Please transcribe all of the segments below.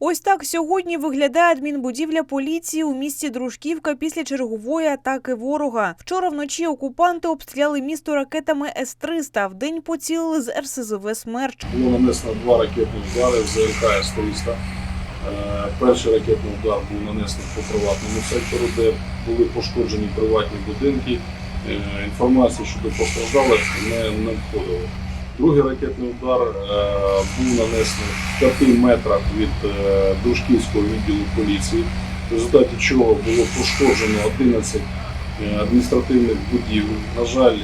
Ось так сьогодні виглядає адмінбудівля поліції у місті Дружківка після чергової атаки ворога. Вчора вночі окупанти обстріляли місто ракетами С-300, а вдень поцілили з РСЗВ «Смерч». Було нанесено два ракетні удари з ЗРК С-300. Е, Перший ракетний удар був нанесений по приватному сектору, де були пошкоджені приватні будинки. Е, Інформація щодо постраждалих не надходила. Другий ракетний удар е, був нанесений в 5 метрах від е, Дружківського відділу поліції, в результаті чого було пошкоджено 11 е, адміністративних будівель. На жаль,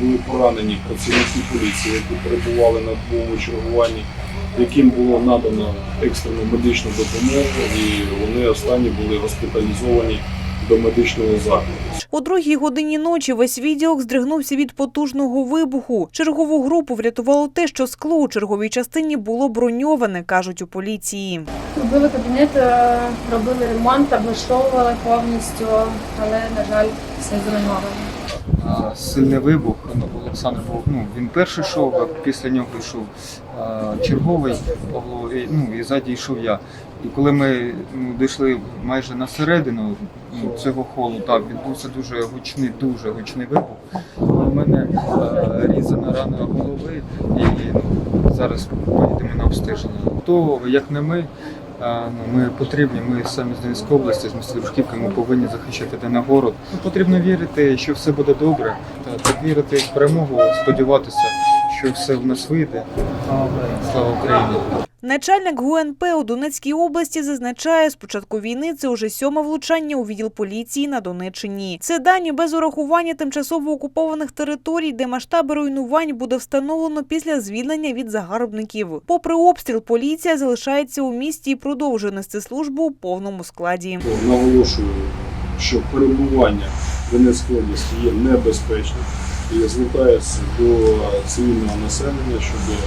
були поранені працівники поліції, які перебували на двому чергуванні, яким було надано екстрену медичну допомогу, і вони останні були госпіталізовані до медичного закладу. У другій годині ночі весь відділок здригнувся від потужного вибуху. Чергову групу врятувало те, що скло у черговій частині було броньоване, кажуть у поліції. Робили кабінет, е, робили ремонт, облаштовували повністю, але, на жаль, все зруйновано. Сильний вибух. Ну, Олександр був ну він перший йшов, а після нього йшов а, черговий Павло, і, ну і ззаді йшов я. І коли ми ну, дійшли майже на середину ну, цього холу, так відбувся дуже гучний, дуже гучний вибух. У мене а, різана рана голови, і ну, зараз поїдемо на обстеження. То як не ми. Ну, Ми потрібні, ми самі з Донецької області, з міста ми повинні захищати даний город. Ну, потрібно вірити, що все буде добре, та вірити в перемогу, сподіватися, що все в нас вийде. Слава Україні! Начальник ГУНП у Донецькій області зазначає, з початку війни це уже сьоме влучання у відділ поліції на Донеччині. Це дані без урахування тимчасово окупованих територій, де масштаби руйнувань буде встановлено після звільнення від загарбників. Попри обстріл, поліція залишається у місті і продовжує нести службу у повному складі. Наголошую, що перебування в Донецькій області є небезпечним і звертаюся до цивільного населення щодо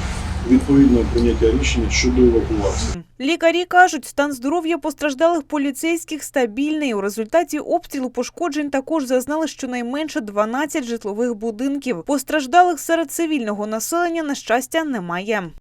відповідного прийняття рішення щодо евакуації. Лікарі кажуть, стан здоров'я постраждалих поліцейських стабільний. У результаті обстрілу пошкоджень також зазнали щонайменше 12 житлових будинків. Постраждалих серед цивільного населення на щастя немає.